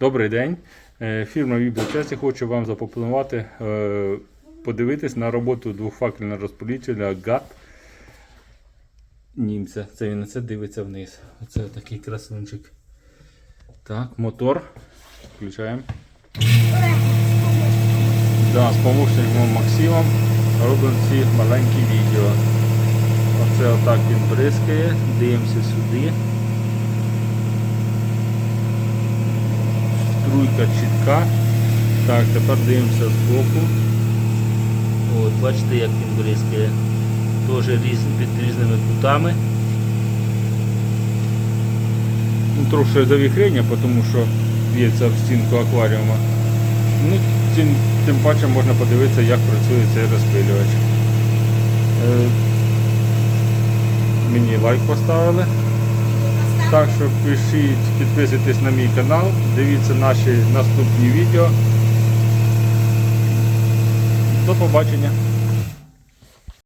Добрий день. Е, Фірма Віброчесі хоче вам запропонувати е, подивитись на роботу двохфакельного розпилителя ГАТ німця. Це він на це дивиться вниз. Оце такий красунчик. Так, мотор. Включаємо. Да, з помощником Максимом робимо ці маленькі відео. Оце отак він бризкає. Дивимося сюди. Струйка чітка. Так, тепер дивимося збоку. От, бачите, як він бризкає. Теж різ, під різними кутами. Ну, трошки завіхрення, тому що б'ється в стінку акваріума. Ну, тим, тим паче можна подивитися, як працює цей розпилювач. Е, мені лайк поставили. Так що пишіть, підписуйтесь на мій канал, дивіться наші наступні відео. До побачення.